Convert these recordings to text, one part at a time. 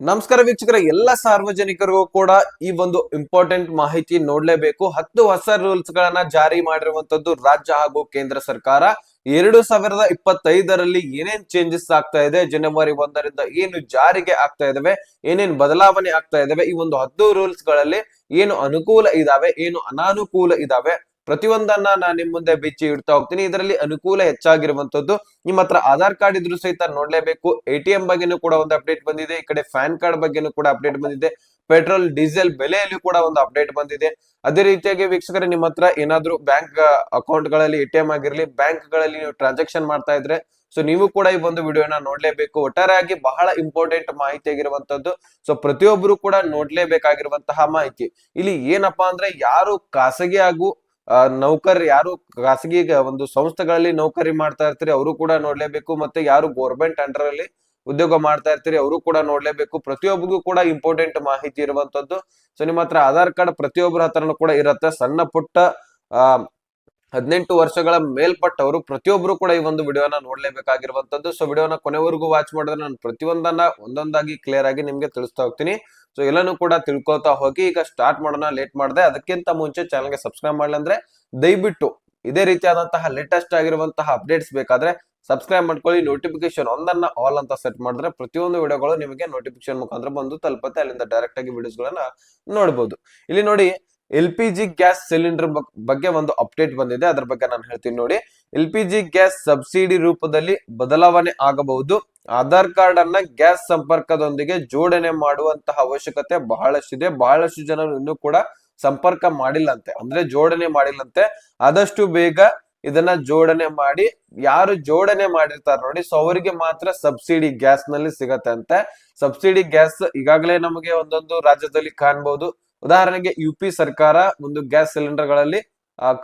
ನಮಸ್ಕಾರ ವೀಕ್ಷಕರ, ಎಲ್ಲ ಸಾರ್ವಜನಿಕರಿಗೂ ಕೂಡ ಈ ಒಂದು ಇಂಪಾರ್ಟೆಂಟ್ ಮಾಹಿತಿ ನೋಡ್ಲೇಬೇಕು. ಹತ್ತು ಹೊಸ ರೂಲ್ಸ್ ಗಳನ್ನ ಜಾರಿ ಮಾಡಿರುವಂತದ್ದು ರಾಜ್ಯ ಹಾಗೂ ಕೇಂದ್ರ ಸರ್ಕಾರ. ಎರಡು ಸಾವಿರದ ಇಪ್ಪತ್ತೈದರಲ್ಲಿ ಏನೇನ್ ಚೇಂಜಸ್ ಆಗ್ತಾ ಇದೆ, ಜನವರಿ ಒಂದರಿಂದ ಏನು ಜಾರಿಗೆ ಆಗ್ತಾ ಇದಾವೆ, ಏನೇನ್ ಬದಲಾವಣೆ ಆಗ್ತಾ ಇದಾವೆ, ಈ ಒಂದು ಹತ್ತು ರೂಲ್ಸ್ಗಳಲ್ಲಿ ಏನು ಅನುಕೂಲ ಇದಾವೆ, ಏನು ಅನಾನುಕೂಲ ಇದಾವೆ ಪ್ರತಿಯೊಂದನ್ನ ನಾನು ನಿಮ್ ಮುಂದೆ ಬಿಚ್ಚಿ ಇಡ್ತಾ ಹೋಗ್ತೀನಿ. ಇದರಲ್ಲಿ ಅನುಕೂಲ ಹೆಚ್ಚಾಗಿರುವಂತದ್ದು ನಿಮ್ಮ ಹತ್ರ ಆಧಾರ್ ಕಾರ್ಡ್ ಇದ್ರು ಸಹಿತ ನೋಡ್ಲೇಬೇಕು. ಎ ಟಿ ಎಂ ಬಗ್ಗೆನೂ ಕೂಡ ಒಂದು ಅಪ್ಡೇಟ್ ಬಂದಿದೆ. ಈ ಕಡೆ ಫ್ಯಾನ್ ಕಾರ್ಡ್ ಬಗ್ಗೆನೂ ಕೂಡ ಅಪ್ಡೇಟ್ ಬಂದಿದೆ. ಪೆಟ್ರೋಲ್, ಡೀಸೆಲ್ ಬೆಲೆಯಲ್ಲಿ ಕೂಡ ಒಂದು ಅಪ್ಡೇಟ್ ಬಂದಿದೆ. ಅದೇ ರೀತಿಯಾಗಿ ವೀಕ್ಷಕರೇ, ನಿಮ್ಮ ಹತ್ರ ಏನಾದ್ರೂ ಬ್ಯಾಂಕ್ ಅಕೌಂಟ್ಗಳಲ್ಲಿ ಎ ಟಿ ಎಂ ಆಗಿರ್ಲಿ, ಬ್ಯಾಂಕ್ಗಳಲ್ಲಿ ನೀವು ಟ್ರಾನ್ಸಾಕ್ಷನ್ ಮಾಡ್ತಾ ಇದ್ರೆ, ಸೊ ನೀವು ಕೂಡ ಈ ಒಂದು ವಿಡಿಯೋನ ನೋಡ್ಲೇಬೇಕು. ಒಟ್ಟಾರೆಯಾಗಿ ಬಹಳ ಇಂಪಾರ್ಟೆಂಟ್ ಮಾಹಿತಿ ಆಗಿರುವಂತದ್ದು. ಸೊ ಪ್ರತಿಯೊಬ್ಬರು ಕೂಡ ನೋಡ್ಲೇಬೇಕಾಗಿರುವಂತಹ ಮಾಹಿತಿ. ಇಲ್ಲಿ ಏನಪ್ಪಾ ಅಂದ್ರೆ ಯಾರು ಖಾಸಗಿ ಹಾಗೂ ನೌಕರ್ ಯಾರು ಖಾಸಗಿ ಒಂದು ಸಂಸ್ಥೆಗಳಲ್ಲಿ ನೌಕರಿ ಮಾಡ್ತಾ ಇರ್ತೀರಿ, ಅವರು ಕೂಡ ನೋಡ್ಲೇಬೇಕು. ಮತ್ತೆ ಯಾರು ಗೋರ್ಮೆಂಟ್ ಅಂಡರ್ ಅಲ್ಲಿ ಉದ್ಯೋಗ ಮಾಡ್ತಾ ಇರ್ತೀರಿ, ಅವರು ಕೂಡ ನೋಡ್ಲೇಬೇಕು. ಪ್ರತಿಯೊಬ್ಬರಿಗೂ ಕೂಡ ಇಂಪಾರ್ಟೆಂಟ್ ಮಾಹಿತಿ ಇರುವಂತದ್ದು. ಸೊ ನಿಮ್ಮ ಆಧಾರ್ ಕಾರ್ಡ್ ಪ್ರತಿಯೊಬ್ಬರ ಹತ್ರನೂ ಕೂಡ ಇರುತ್ತೆ. ಸಣ್ಣ ಪುಟ್ಟ, ಆ ಹದಿನೆಂಟು ವರ್ಷಗಳ ಮೇಲ್ಪಟ್ಟವರು ಪ್ರತಿಯೊಬ್ಬರು ಕೂಡ ಈ ಒಂದು ವಿಡಿಯೋನ ನೋಡ್ಲೇಬೇಕಾಗಿರುವಂತದ್ದು ಸೊ ವಿಡಿಯೋನ ಕೊನೆವರೆಗೂ ವಾಚ್ ಮಾಡಿದ್ರೆ ನಾನು ಪ್ರತಿಯೊಂದನ್ನ ಒಂದೊಂದಾಗಿ ಕ್ಲಿಯರ್ ಆಗಿ ನಿಮ್ಗೆ ತಿಳಿಸ್ತಾ ಹೋಗ್ತೀನಿ. ಸೊ ಎಲ್ಲಾನು ಕೂಡ ತಿಳ್ಕೊತಾ ಹೋಗಿ, ಈಗ ಸ್ಟಾರ್ಟ್ ಮಾಡೋಣ ಲೇಟ್ ಮಾಡಿದೆ. ಅದಕ್ಕಿಂತ ಮುಂಚೆ ಚಾನಲ್ಗೆ ಸಬ್ಸ್ಕ್ರೈಬ್ ಮಾಡಲಿ ಅಂದ್ರೆ ದಯವಿಟ್ಟು ಇದೇ ರೀತಿಯಾದಂತಹ ಲೇಟೆಸ್ಟ್ ಆಗಿರುವಂತಹ ಅಪ್ಡೇಟ್ಸ್ ಬೇಕಾದ್ರೆ ಸಬ್ಸ್ಕ್ರೈಬ್ ಮಾಡ್ಕೊಳ್ಳಿ. ನೋಟಿಫಿಕೇಶನ್ ಒಂದನ್ನ ಆಲ್ ಅಂತ ಸೆಟ್ ಮಾಡಿದ್ರೆ ಪ್ರತಿಯೊಂದು ವಿಡಿಯೋಗಳು ನಿಮಗೆ ನೋಟಿಫಿಕೇಶನ್ ಮುಖಾಂತರ ಬಂದು ತಲುಪತ್ತೆ. ಅಲ್ಲಿಂದ ಡೈರೆಕ್ಟ್ ಆಗಿ ವಿಡಿಯೋಸ್ ಗಳನ್ನ ನೋಡಬಹುದು ಇಲ್ಲಿ ನೋಡಿ L P G gas cylinder ಬಗ್ಗೆ ಒಂದು ಅಪ್ಡೇಟ್ ಬಂದಿದೆ. ಅದ್ರ ಬಗ್ಗೆ ನಾನು ಹೇಳ್ತೀನಿ ನೋಡಿ. L P G gas subsidy ರೂಪದಲ್ಲಿ ಬದಲಾವಣೆ ಆಗಬಹುದು. ಆಧಾರ್ ಕಾರ್ಡ್ ಅನ್ನ ಗ್ಯಾಸ್ ಸಂಪರ್ಕದೊಂದಿಗೆ ಜೋಡಣೆ ಮಾಡುವಂತಹ ಅವಶ್ಯಕತೆ ಬಹಳಷ್ಟಿದೆ. ಬಹಳಷ್ಟು ಜನರು ಇನ್ನೂ ಕೂಡ ಸಂಪರ್ಕ ಮಾಡಿಲ್ಲಂತೆ. ಅಂದ್ರೆ ಜೋಡಣೆ ಮಾಡಿಲ್ಲಂತೆ. ಆದಷ್ಟು ಬೇಗ ಇದನ್ನ ಜೋಡಣೆ ಮಾಡಿ, ಯಾರು ಜೋಡಣೆ ಮಾಡಿರ್ತಾರೆ ನೋಡಿ, ಸೊ ಅವರಿಗೆ ಮಾತ್ರ ಸಬ್ಸಿಡಿ ಗ್ಯಾಸ್ನಲ್ಲಿ ಸಿಗತ್ತೆ ಅಂತೆ ಸಬ್ಸಿಡಿ ಗ್ಯಾಸ್ ಈಗಾಗಲೇ ನಮಗೆ ಒಂದೊಂದು ರಾಜ್ಯದಲ್ಲಿ ಕಾಣಬಹುದು ಉದಾಹರಣೆಗೆ ಯು ಪಿ ಸರ್ಕಾರ ಒಂದು ಗ್ಯಾಸ್ ಸಿಲಿಂಡರ್ಗಳಲ್ಲಿ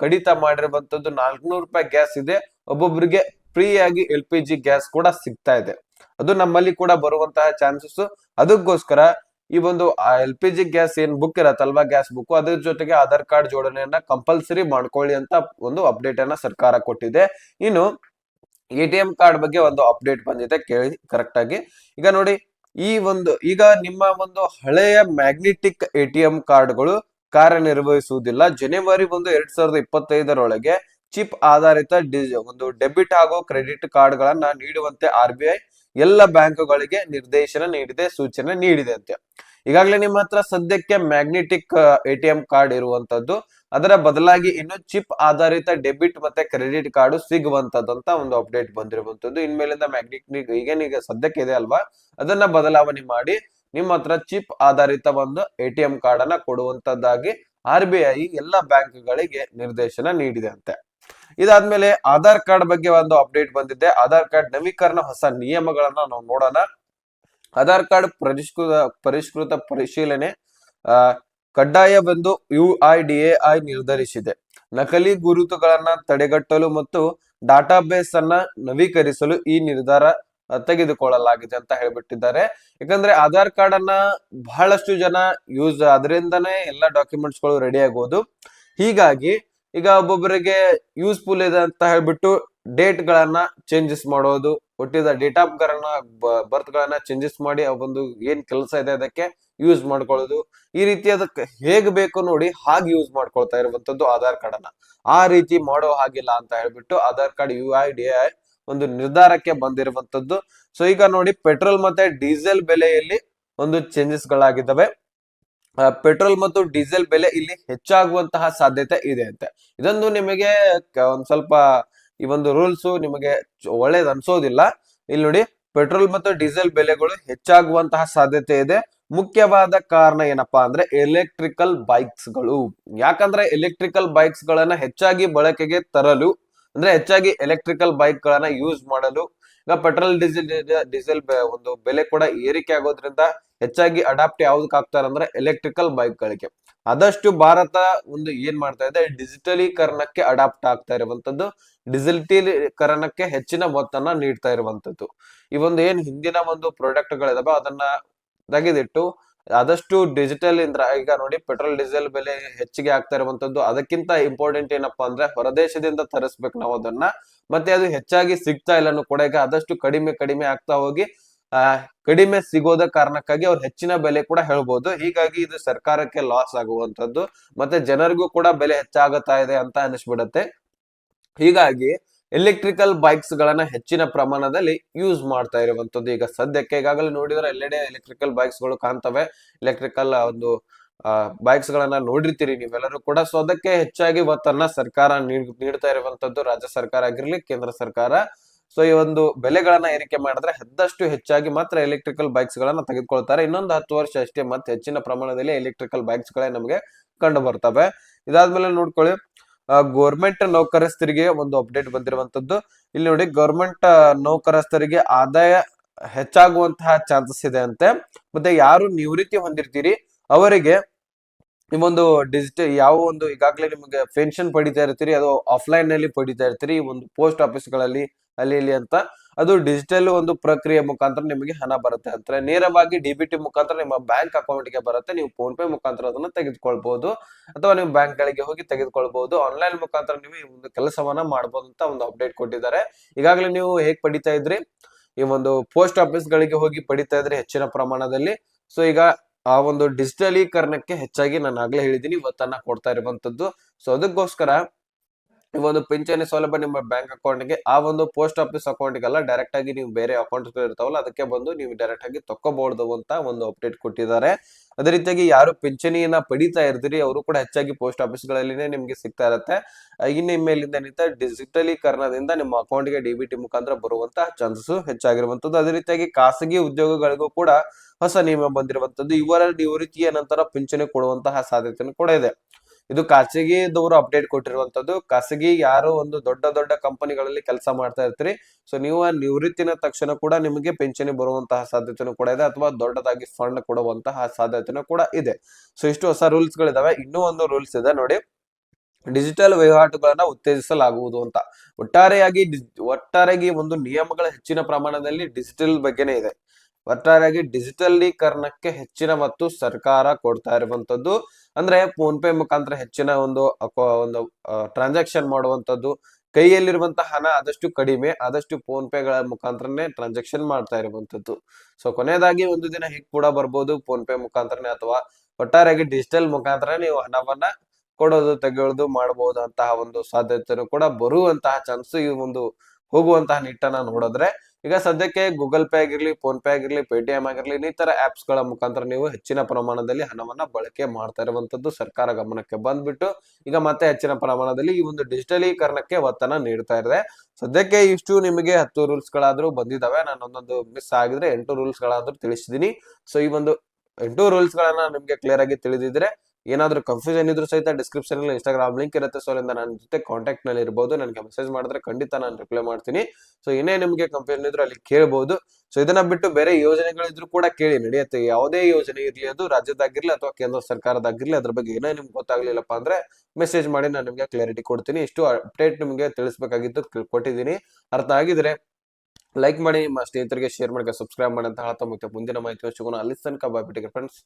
ಕಡಿತ ಮಾಡಿರುವಂತದ್ದು ನಾಲ್ಕುನೂರು ರೂಪಾಯಿ ಗ್ಯಾಸ್ ಇದೆ. ಒಬ್ಬೊಬ್ಬರಿಗೆ ಫ್ರೀ ಆಗಿ ಎಲ್ ಪಿ ಜಿ ಗ್ಯಾಸ್ ಕೂಡ ಸಿಗ್ತಾ ಇದೆ. ಅದು ನಮ್ಮಲ್ಲಿ ಕೂಡ ಬರುವಂತಹ ಚಾನ್ಸಸ್ ಅದಕ್ಕೋಸ್ಕರ ಈ ಒಂದು ಎಲ್ ಪಿ ಜಿ ಗ್ಯಾಸ್ ಏನ್ ಬುಕ್ ಇರತ್ತಲ್ವಾ ಗ್ಯಾಸ್ ಬುಕ್ ಅದ್ರ ಜೊತೆಗೆ ಆಧಾರ್ ಕಾರ್ಡ್ ಜೋಡಣೆಯನ್ನ ಕಂಪಲ್ಸರಿ ಮಾಡ್ಕೊಳ್ಳಿ ಅಂತ ಒಂದು ಅಪ್ಡೇಟ್ ಅನ್ನ ಸರ್ಕಾರ ಕೊಟ್ಟಿದೆ. ಇನ್ನು ಎ ಟಿ ಎಂ ಕಾರ್ಡ್ ಬಗ್ಗೆ ಒಂದು ಅಪ್ಡೇಟ್ ಬಂದಿದೆ, ಕೇಳಿ ಕರೆಕ್ಟ್ ಆಗಿ. ಈಗ ನೋಡಿ ಈ ಒಂದು, ಈಗ ನಿಮ್ಮ ಒಂದು ಹಳೆಯ ಮ್ಯಾಗ್ನೆಟಿಕ್ ಎ ಟಿ ಎಂ ಕಾರ್ಡ್ಗಳು ಕಾರ್ಯನಿರ್ವಹಿಸುವುದಿಲ್ಲ. ಜನವರಿ ಒಂದು ಎರಡ್ ಸಾವಿರದ ಇಪ್ಪತ್ತೈದರೊಳಗೆ ಚಿಪ್ ಆಧಾರಿತ ಒಂದು ಡೆಬಿಟ್ ಹಾಗೂ ಕ್ರೆಡಿಟ್ ಕಾರ್ಡ್ ಗಳನ್ನ ನೀಡುವಂತೆ ಆರ್ ಬಿ ಐ ಎಲ್ಲ ಬ್ಯಾಂಕುಗಳಿಗೆ ನಿರ್ದೇಶನ ನೀಡಿದೆ, ಸೂಚನೆ ನೀಡಿದೆ ಅಂತೆ. ಈಗಾಗಲೇ ನಿಮ್ಮ ಹತ್ರ ಸದ್ಯಕ್ಕೆ magnetic A T M card ಇರುವಂತದ್ದು. ಅದರ ಬದಲಾಗಿ ಇನ್ನು ಚಿಪ್ ಆಧಾರಿತ ಡೆಬಿಟ್ ಮತ್ತೆ ಕ್ರೆಡಿಟ್ ಕಾರ್ಡ್ ಸಿಗುವಂತದ್ದು ಅಂತ ಒಂದು ಅಪ್ಡೇಟ್ ಬಂದಿರುವಂತದ್ದು. ಇನ್ಮೇಲಿಂದ ಮ್ಯಾಗ್ನೆಟಿಕ್ ಈಗೇನೀಗ ಸದ್ಯಕ್ಕೆ ಇದೆ ಅಲ್ವಾ? ಅದನ್ನ ಬದಲಾವಣೆ ಮಾಡಿ ನಿಮ್ಮ ಹತ್ರ ಚಿಪ್ ಆಧಾರಿತ ಒಂದು ಎ ಟಿ ಎಂ ಕಾರ್ಡ್ ಅನ್ನ ಕೊಡುವಂತದ್ದಾಗಿ ಆರ್ ಬಿ ಐ, ಎಲ್ಲ ಬ್ಯಾಂಕ್ಗಳಿಗೆ ನಿರ್ದೇಶನ ನೀಡಿದೆ ಅಂತೆ. ಇದಾದ್ಮೇಲೆ ಆಧಾರ್ ಕಾರ್ಡ್ ಬಗ್ಗೆ ಒಂದು ಅಪ್ಡೇಟ್ ಬಂದಿದೆ. ಆಧಾರ್ ಕಾರ್ಡ್ ನವೀಕರಣ ಹೊಸ ನಿಯಮಗಳನ್ನ ನಾವು ನೋಡೋಣ. ಆಧಾರ್ ಕಾರ್ಡ್ ಪರಿಷ್ಕೃತ ಪರಿಷ್ಕೃತ ಪರಿಶೀಲನೆ ಆ, ಕಡ್ಡಾಯವೆಂದು U I D A I ನಿರ್ಧರಿಸಿದೆ. ನಕಲಿ ಗುರುತುಗಳನ್ನ ತಡೆಗಟ್ಟಲು ಮತ್ತು ಡಾಟಾಬೇಸ್ ಅನ್ನ ನವೀಕರಿಸಲು ಈ ನಿರ್ಧಾರ ತೆಗೆದುಕೊಳ್ಳಲಾಗಿದೆ ಅಂತ ಹೇಳ್ಬಿಟ್ಟಿದ್ದಾರೆ. ಯಾಕಂದ್ರೆ ಆಧಾರ್ ಕಾರ್ಡ್ ಅನ್ನ ಬಹಳಷ್ಟು ಜನ ಯೂಸ್ ಅದರಿಂದನೇ ಎಲ್ಲ ಡಾಕ್ಯುಮೆಂಟ್ಸ್ಗಳು ರೆಡಿ ಆಗೋದು. ಹೀಗಾಗಿ ಈಗ ಒಬ್ಬೊಬ್ಬರಿಗೆ ಯೂಸ್ಫುಲ್ ಇದೆ ಅಂತ ಹೇಳ್ಬಿಟ್ಟು ಡೇಟ್ ಗಳನ್ನ ಚೇಂಜಸ್ ಮಾಡೋದು, ಹುಟ್ಟಿದ ಡೇಟ್ ಆಫ್ ಗಳನ್ನ ಬರ್ತ್ ಗಳನ್ನ ಚೇಂಜಸ್ ಮಾಡಿ ಒಂದು ಏನ್ ಕೆಲಸ ಇದೆ ಅದಕ್ಕೆ ಯೂಸ್ ಮಾಡ್ಕೊಳ್ಳೋದು. ಈ ರೀತಿ ಅದಕ್ಕೆ ಹೇಗ್ ಬೇಕು ನೋಡಿ ಹಾಗೆ ಯೂಸ್ ಮಾಡ್ಕೊಳ್ತಾ ಇರುವಂತದ್ದು ಆಧಾರ್ ಕಾರ್ಡ್ ಅನ್ನ ಆ ರೀತಿ ಮಾಡೋ ಹಾಗಿಲ್ಲ ಅಂತ ಹೇಳ್ಬಿಟ್ಟು Aadhaar card U I D I ಒಂದು ನಿರ್ಧಾರಕ್ಕೆ ಬಂದಿರುವಂತದ್ದು ಸೊ, ಈಗ ನೋಡಿ ಪೆಟ್ರೋಲ್ ಮತ್ತೆ ಡೀಸೆಲ್ ಬೆಲೆಯಲ್ಲಿ ಒಂದು ಚೇಂಜಸ್ ಗಳಾಗಿದ್ದಾವೆ ಪೆಟ್ರೋಲ್ ಮತ್ತು ಡೀಸೆಲ್ ಬೆಲೆ ಇಲ್ಲಿ ಹೆಚ್ಚಾಗುವಂತಹ ಸಾಧ್ಯತೆ ಇದೆ ಅಂತೆ. ಇದೊಂದು ನಿಮಗೆ ಒಂದ್ ಸ್ವಲ್ಪ ಈ ಒಂದು ರೂಲ್ಸ್ ನಿಮಗೆ ಒಳ್ಳೇದು ಅನ್ಸೋದಿಲ್ಲ. ಇಲ್ಲಿ ನೋಡಿ ಪೆಟ್ರೋಲ್ ಮತ್ತು ಡೀಸೆಲ್ ಬೆಲೆಗಳು ಹೆಚ್ಚಾಗುವಂತಹ ಸಾಧ್ಯತೆ ಇದೆ. ಮುಖ್ಯವಾದ ಕಾರಣ ಏನಪ್ಪಾ ಅಂದ್ರೆ ಎಲೆಕ್ಟ್ರಿಕಲ್ ಬೈಕ್ಸ್ಗಳು. ಯಾಕಂದ್ರೆ ಎಲೆಕ್ಟ್ರಿಕಲ್ ಬೈಕ್ಸ್ ಗಳನ್ನ ಹೆಚ್ಚಾಗಿ ಬಳಕೆಗೆ ತರಲು, ಅಂದ್ರೆ ಹೆಚ್ಚಾಗಿ ಎಲೆಕ್ಟ್ರಿಕಲ್ ಬೈಕ್ ಗಳನ್ನ ಯೂಸ್ ಮಾಡಲು, ಈಗ ಪೆಟ್ರೋಲ್ ಡೀಸೆಲ್ ಡೀಸೆಲ್ ಒಂದು ಬೆಲೆ ಕೂಡ ಏರಿಕೆ ಆಗೋದ್ರಿಂದ ಹೆಚ್ಚಾಗಿ ಅಡಾಪ್ಟ್ ಯಾವ್ದಕ್ಕೆ ಆಗ್ತಾರೆ ಅಂದ್ರೆ ಎಲೆಕ್ಟ್ರಿಕಲ್ ಬೈಕ್ ಗಳಿಗೆ. ಆದಷ್ಟು ಭಾರತ ಒಂದು ಏನ್ ಮಾಡ್ತಾ ಇದೆ, ಡಿಜಿಟಲೀಕರಣಕ್ಕೆ ಅಡಾಪ್ಟ್ ಆಗ್ತಾ ಇರುವಂತದ್ದು, ಡಿಜಿಟಲೀಕರಣಕ್ಕೆ ಹೆಚ್ಚಿನ ಒತ್ತನ್ನ ನೀಡ್ತಾ ಇರುವಂತದ್ದು. ಈ ಒಂದು ಏನ್ ಹಿಂದಿನ ಒಂದು ಪ್ರಾಡಕ್ಟ್ ಗಳಿದಾವೆ, ಅದನ್ನ ತೆಗೆದಿಟ್ಟು ಆದಷ್ಟು ಡಿಜಿಟಲ್ ಇಂದ ಈಗ ನೋಡಿ ಪೆಟ್ರೋಲ್ ಡೀಸೆಲ್ ಬೆಲೆ ಹೆಚ್ಚಿಗೆ ಆಗ್ತಾ ಇರುವಂತದ್ದು, ಅದಕ್ಕಿಂತ ಇಂಪಾರ್ಟೆಂಟ್ ಏನಪ್ಪಾ ಅಂದ್ರೆ ಹೊರದೇಶದಿಂದ ತರಿಸ್ಬೇಕು ನಾವು ಅದನ್ನ, ಮತ್ತೆ ಅದು ಹೆಚ್ಚಾಗಿ ಸಿಗ್ತಾ ಇಲ್ಲ ಕೂಡ ಈಗ ಆದಷ್ಟು ಕಡಿಮೆ ಕಡಿಮೆ ಆಗ್ತಾ ಹೋಗಿ ಆ, ಕಡಿಮೆ ಸಿಗೋದ ಕಾರಣಕ್ಕಾಗಿ ಅವ್ರು ಹೆಚ್ಚಿನ ಬೆಲೆ ಕೂಡ ಹೇಳ್ಬೋದು. ಹೀಗಾಗಿ ಇದು ಸರ್ಕಾರಕ್ಕೆ ಲಾಸ್ ಆಗುವಂತದ್ದು ಮತ್ತೆ ಜನರಿಗೂ ಕೂಡ ಬೆಲೆ ಹೆಚ್ಚಾಗುತ್ತಾ ಇದೆ ಅಂತ ಅನಿಸ್ಬಿಡತ್ತೆ. ಹೀಗಾಗಿ ಎಲೆಕ್ಟ್ರಿಕಲ್ ಬೈಕ್ಸ್ ಗಳನ್ನ ಹೆಚ್ಚಿನ ಪ್ರಮಾಣದಲ್ಲಿ ಯೂಸ್ ಮಾಡ್ತಾ ಇರುವಂತದ್ದು ಈಗ ಸದ್ಯಕ್ಕೆ ಈಗಾಗಲೇ ನೋಡಿದ್ರೆ ಎಲ್ಲೆಡೆ ಎಲೆಕ್ಟ್ರಿಕಲ್ ಬೈಕ್ಸ್ಗಳು ಕಾಣ್ತವೆ. ಎಲೆಕ್ಟ್ರಿಕಲ್ ಒಂದು ಬೈಕ್ಸ್ ಗಳನ್ನ ನೋಡಿರ್ತೀರಿ ನೀವೆಲ್ಲರೂ ಕೂಡ. ಸೊ ಅದಕ್ಕೆ ಹೆಚ್ಚಾಗಿ ಒತ್ತನ್ನ ಸರ್ಕಾರ ನೀಡ್- ನೀಡ್ತಾ ಇರುವಂತದ್ದು ರಾಜ್ಯ ಸರ್ಕಾರ ಆಗಿರ್ಲಿ, ಕೇಂದ್ರ ಸರ್ಕಾರ. ಸೊ ಈ ಒಂದು ಬೆಲೆಗಳನ್ನ ಏರಿಕೆ ಮಾಡಿದ್ರೆ ಹದ್ದಷ್ಟು ಹೆಚ್ಚಾಗಿ ಮಾತ್ರ ಎಲೆಕ್ಟ್ರಿಕಲ್ ಬೈಕ್ಸ್ ಗಳನ್ನ ತೆಗೆದುಕೊಳ್ತಾರೆ. ಇನ್ನೊಂದು ಹತ್ತು ವರ್ಷ ಅಷ್ಟೇ ಮತ್ತೆ ಹೆಚ್ಚಿನ ಪ್ರಮಾಣದಲ್ಲಿ ಎಲೆಕ್ಟ್ರಿಕಲ್ ಬೈಕ್ಸ್ ಗಳೇ ನಮಗೆ ಕಂಡು ಬರ್ತವೆ ಇದಾದ್ಮೇಲೆ ನೋಡ್ಕೊಳ್ಳಿ ಗೌರ್ಮೆಂಟ್ ನೌಕರಸ್ಥರಿಗೆ ಒಂದು ಅಪ್ಡೇಟ್ ಬಂದಿರುವಂತದ್ದು ಇಲ್ಲಿ ನೋಡಿ ಗೌರ್ಮೆಂಟ್ ನೌಕರಸ್ಥರಿಗೆ ಆದಾಯ ಹೆಚ್ಚಾಗುವಂತಹ ಚಾನ್ಸಸ್ ಇದೆ ಅಂತೆ. ಮತ್ತೆ ಯಾರು ನಿವೃತ್ತಿ ಹೊಂದಿರ್ತೀರಿ, ಅವರಿಗೆ ಒಂದು ಡಿಜಿಟಲ್ ಯಾವ ಒಂದು ಈಗಾಗಲೇ ನಿಮಗೆ ಪೆನ್ಷನ್ ಪಡಿತಾ ಇರ್ತೀರಿ, ಅದು ಆಫ್ಲೈನ್ನಲ್ಲಿ ಪಡಿತಾ ಇರ್ತೀರಿ ಒಂದು ಪೋಸ್ಟ್ ಆಫೀಸ್ಗಳಲ್ಲಿ ಅಲ್ಲಿ ಇಲ್ಲಿ ಅಂತ. ಅದು ಡಿಜಿಟಲ್ ಒಂದು ಪ್ರಕ್ರಿಯೆ ಮುಖಾಂತರ ನಿಮಗೆ ಹಣ ಬರುತ್ತೆ ಅಂದ್ರೆ ನೇರವಾಗಿ ಡಿಬಿಟಿ ಮುಖಾಂತರ ನಿಮ್ಮ ಬ್ಯಾಂಕ್ ಅಕೌಂಟ್ಗೆ ಬರುತ್ತೆ. ನೀವು ಫೋನ್ ಪೇ ಮುಖಾಂತರ ಅದನ್ನ ತೆಗೆದುಕೊಳ್ಬಹುದು ಅಥವಾ ನೀವು ಬ್ಯಾಂಕ್ ಗಳಿಗೆ ಹೋಗಿ ತೆಗೆದುಕೊಳ್ಬಹುದು ಆನ್ಲೈನ್ ಮುಖಾಂತರ ನೀವು ಈ ಒಂದು ಕೆಲಸವನ್ನ ಮಾಡಬಹುದು ಅಂತ ಒಂದು ಅಪ್ಡೇಟ್ ಕೊಟ್ಟಿದ್ದಾರೆ. ಈಗಾಗಲೇ ನೀವು ಹೇಗ್ ಪಡಿತಾ ಇದ್ರಿ? ಈ ಒಂದು ಪೋಸ್ಟ್ ಆಫೀಸ್ ಗಳಿಗೆ ಹೋಗಿ ಪಡಿತಾ ಇದ್ರೆ ಹೆಚ್ಚಿನ ಪ್ರಮಾಣದಲ್ಲಿ. ಸೊ ಈಗ ಆ ಒಂದು ಡಿಜಿಟಲೀಕರಣಕ್ಕೆ ಹೆಚ್ಚಾಗಿ ನಾನು ಆಗ್ಲೇ ಹೇಳಿದ್ದೀನಿ. ಇವತ್ತನ್ನ ಕೊಡ್ತಾ ಇರುವಂತದ್ದು. ಸೊ ಅದಕ್ಕೋಸ್ಕರ ಈ ಒಂದು ಪಿಂಚಣಿ ಸೌಲಭ್ಯ ನಿಮ್ಮ ಬ್ಯಾಂಕ್ ಅಕೌಂಟ್ಗೆ ಆ ಒಂದು ಪೋಸ್ಟ್ ಆಫೀಸ್ ಅಕೌಂಟ್ಗೆಲ್ಲ ಡೈರೆಕ್ಟ್ ಆಗಿ ನೀವು ಬೇರೆ ಅಕೌಂಟ್ ಇರ್ತಾವಲ್ಲ, ಅದಕ್ಕೆ ಬಂದು ನೀವು ಡೈರೆಕ್ಟ್ ಆಗಿ ತಕ್ಕೋಬಹುದು ಅಂತ ಒಂದು ಅಪ್ಡೇಟ್ ಕೊಟ್ಟಿದ್ದಾರೆ. ಅದೇ ರೀತಿಯಾಗಿ ಯಾರು ಪಿಂಚಣಿಯನ್ನ ಪಡಿತಾ ಇರ್ತೀರಿ, ಅವರು ಕೂಡ ಹೆಚ್ಚಾಗಿ ಪೋಸ್ಟ್ ಆಫೀಸ್ಗಳಲ್ಲಿನೇ ನಿಮ್ಗೆ ಸಿಗ್ತಾ ಇರುತ್ತೆ. ಇನ್ನು ಮೇಲಿಂದ ಏನಿದೆ ಡಿಜಿಟಲೀಕರಣದಿಂದ ನಿಮ್ಮ ಅಕೌಂಟ್ಗೆ ಡಿ ಬಿ ಟಿ ಮುಖಾಂತರ ಬರುವಂತಹ ಚಾನ್ಸಸ್ ಹೆಚ್ಚಾಗಿರುವಂತದ್ದು ಅದೇ ರೀತಿಯಾಗಿ ಖಾಸಗಿ ಉದ್ಯೋಗಗಳಿಗೂ ಕೂಡ ಹೊಸ ನಿಯಮ ಬಂದಿರುವಂತದ್ದು ಇವರ ನಿವೃತ್ತಿಯ ನಂತರ ಪಿಂಚಣಿ ಕೊಡುವಂತಹ ಸಾಧ್ಯತೆಯನ್ನು ಕೂಡ ಇದೆ. ಇದು ಖಾಸಗಿದವರು ಅಪ್ಡೇಟ್ ಕೊಟ್ಟಿರುವಂತದ್ದು. ಖಾಸಗಿ ಯಾರು ಒಂದು ದೊಡ್ಡ ದೊಡ್ಡ ಕಂಪನಿಗಳಲ್ಲಿ ಕೆಲಸ ಮಾಡ್ತಾ ಇರ್ತೀರಿ. ಸೊ ನೀವು ನಿವೃತ್ತಿನ ತಕ್ಷಣ ಕೂಡ ನಿಮಗೆ ಪಿಂಚಣಿ ಬರುವಂತಹ ಸಾಧ್ಯತೆನೂ ಕೂಡ ಇದೆ ಅಥವಾ ದೊಡ್ಡದಾಗಿ ಫಂಡ್ ಕೊಡುವಂತಹ ಸಾಧ್ಯತೆನೂ ಕೂಡ ಇದೆ. ಸೊ ಇಷ್ಟು ಹೊಸ ರೂಲ್ಸ್ ಗಳಿದಾವೆ. ಇನ್ನೂ ಒಂದು ರೂಲ್ಸ್ ಇದೆ ನೋಡಿ. ಡಿಜಿಟಲ್ ವಹಿವಾಟುಗಳನ್ನ ಉತ್ತೇಜಿಸಲಾಗುವುದು ಅಂತ. ಒಟ್ಟಾರೆಯಾಗಿ ಒಟ್ಟಾರೆಯಾಗಿ ಒಂದು ನಿಯಮಗಳ ಹೆಚ್ಚಿನ ಪ್ರಮಾಣದಲ್ಲಿ ಡಿಜಿಟಲ್ ಬಗ್ಗೆನೇ ಇದೆ. ಒಟ್ಟಾರೆಯಾಗಿ ಡಿಜಿಟಲೀಕರಣಕ್ಕೆ ಹೆಚ್ಚಿನ ಮತ್ತು ಸರ್ಕಾರ ಕೊಡ್ತಾ ಇರುವಂತದ್ದು ಅಂದ್ರೆ ಫೋನ್ ಪೇ ಮುಖಾಂತರ ಹೆಚ್ಚಿನ ಒಂದು ಒಂದು ಟ್ರಾನ್ಸಾಕ್ಷನ್ ಮಾಡುವಂತದ್ದು ಕೈಯಲ್ಲಿರುವಂತಹ ಹಣ ಆದಷ್ಟು ಕಡಿಮೆ, ಆದಷ್ಟು ಫೋನ್ ಪೇಗಳ ಮುಖಾಂತರನೇ ಟ್ರಾನ್ಸಾಕ್ಷನ್ ಮಾಡ್ತಾ ಇರುವಂತದ್ದು ಸೊ ಕೊನೆಯದಾಗಿ ಒಂದು ದಿನ ಹೀಗ್ ಕೂಡ ಬರ್ಬೋದು ಫೋನ್ ಪೇ ಮುಖಾಂತರನೇ, ಅಥವಾ ಒಟ್ಟಾರೆಯಾಗಿ ಡಿಜಿಟಲ್ ಮುಖಾಂತರ ನೀವು ಹಣವನ್ನ ಕೊಡೋದು, ತೆಗೆಯೋದು, ಮಾಡಬಹುದಂತಹ ಒಂದು ಸಾಧ್ಯತೆಯನ್ನು ಕೂಡ ಬರುವಂತಹ ಚಾನ್ಸ್ ಈ ಒಂದು ಹೋಗುವಂತಹ ನಿಟ್ಟನ್ನ ನೋಡಿದ್ರೆ, ಈಗ ಸದ್ಯಕ್ಕೆ ಗೂಗಲ್ ಪೇ ಆಗಿರ್ಲಿ, ಫೋನ್ ಪೇ ಆಗಿರ್ಲಿ, ಪೇಟಿಎಂ ಆಗಿರ್ಲಿ, ಇನ್ನಿತರ ಆಪ್ಸ್ಗಳ ಮುಖಾಂತರ ನೀವು ಹೆಚ್ಚಿನ ಪ್ರಮಾಣದಲ್ಲಿ ಹಣವನ್ನ ಬಳಕೆ ಮಾಡ್ತಾ ಇರುವಂತದ್ದು ಸರ್ಕಾರ ಗಮನಕ್ಕೆ ಬಂದ್ಬಿಟ್ಟು, ಈಗ ಮತ್ತೆ ಹೆಚ್ಚಿನ ಪ್ರಮಾಣದಲ್ಲಿ ಈ ಒಂದು ಡಿಜಿಟಲೀಕರಣಕ್ಕೆ ಒತ್ತನ ನೀಡ್ತಾ ಇದೆ. ಸದ್ಯಕ್ಕೆ ಇಷ್ಟು ನಿಮಗೆ ಹತ್ತು ರೂಲ್ಸ್ ಗಳಾದ್ರೂ ಬಂದಿದ್ದಾವೆ ನಾನು ಒಂದೊಂದು ಮಿಸ್ ಆಗಿದ್ರೆ ಎಂಟು ರೂಲ್ಸ್ ಗಳಾದ್ರೂ ತಿಳಿಸಿದೀನಿ ಸೊ ಈ ಒಂದು ಎಂಟು ರೂಲ್ಸ್ ಗಳನ್ನ ನಿಮ್ಗೆ ಕ್ಲಿಯರ್ ಆಗಿ ತಿಳಿದಿದ್ರೆ ಏನಾದ್ರೂ ಕನ್ಫ್ಯೂಷನ್ ಇದ್ರೂ ಸಹಿತ ಡಿಸ್ಕ್ರಿಪ್ಷನ್ ಇನ್ಸ್ಟಾಗ್ರಾಮ್ ಲಿಂಕ್ ಇರುತ್ತೆ. ಸೊ ಅಲ್ಲಿಂದ ನನ್ನ ಜೊತೆ ಕಾಂಟ್ಯಾಕ್ಟ್ನಲ್ಲಿ ಇರಬಹುದು ನನಗೆ ಮೆಸೇಜ್ ಮಾಡಿದ್ರೆ ಖಂಡಿತ ನಾನು ರಿಪ್ಲೈ ಮಾಡ್ತೀನಿ. ಸೊ ಏನೇ ನಿಮಗೆ ಕನ್ಫ್ಯೂಷನ್ ಇದ್ರೂ ಅಲ್ಲಿ ಕೇಳಬಹುದು ಸೊ ಇದನ್ನ ಬಿಟ್ಟು ಬೇರೆ ಯೋಜನೆಗಳಿದ್ರು ಕೂಡ ಕೇಳಿ. ನಡೆಯುತ್ತೆ. ಯಾವುದೇ ಯೋಜನೆ ಇರ್ಲಿ, ಅದು ರಾಜ್ಯದಾಗಿರ್ಲಿ ಅಥವಾ ಕೇಂದ್ರ ಸರ್ಕಾರದಾಗಿರ್ಲಿ ಅದ್ರ ಬಗ್ಗೆ ಏನೇ ನಿಮ್ಗೆ ಗೊತ್ತಾಗ್ಲಿಲ್ಲಪ್ಪ ಅಂದ್ರೆ ಮೆಸೇಜ್ ಮಾಡಿ ನಾನು ನಿಮಗೆ ಕ್ಲಾರಿಟಿ ಕೊಡ್ತೀನಿ. ಇಷ್ಟು ಅಪ್ಡೇಟ್ ನಿಮಗೆ ತಿಳಿಸ್ಬೇಕಾಗಿದ್ದು ತಿಳ್- ಕೊಟ್ಟಿದ್ದೀನಿ. ಅರ್ಥ ಆಗಿದ್ರೆ ಲೈಕ್ ಮಾಡಿ ನಿಮ್ಮ ಸ್ನೇಹಿತರಿಗೆ ಶೇರ್ ಮಾಡಿ ಸಬ್ಸ್ಕ್ರೈಬ್ ಮಾಡಿ ಅಂತ ಹೇಳ್ತಾ ಮತ್ತೆ ಮುಂದಿನ ಮಾಹಿತಿ ಅಲ್ಲಿ ತನಕ ಬಾಯ್ ಫ್ರೆಂಡ್ಸ್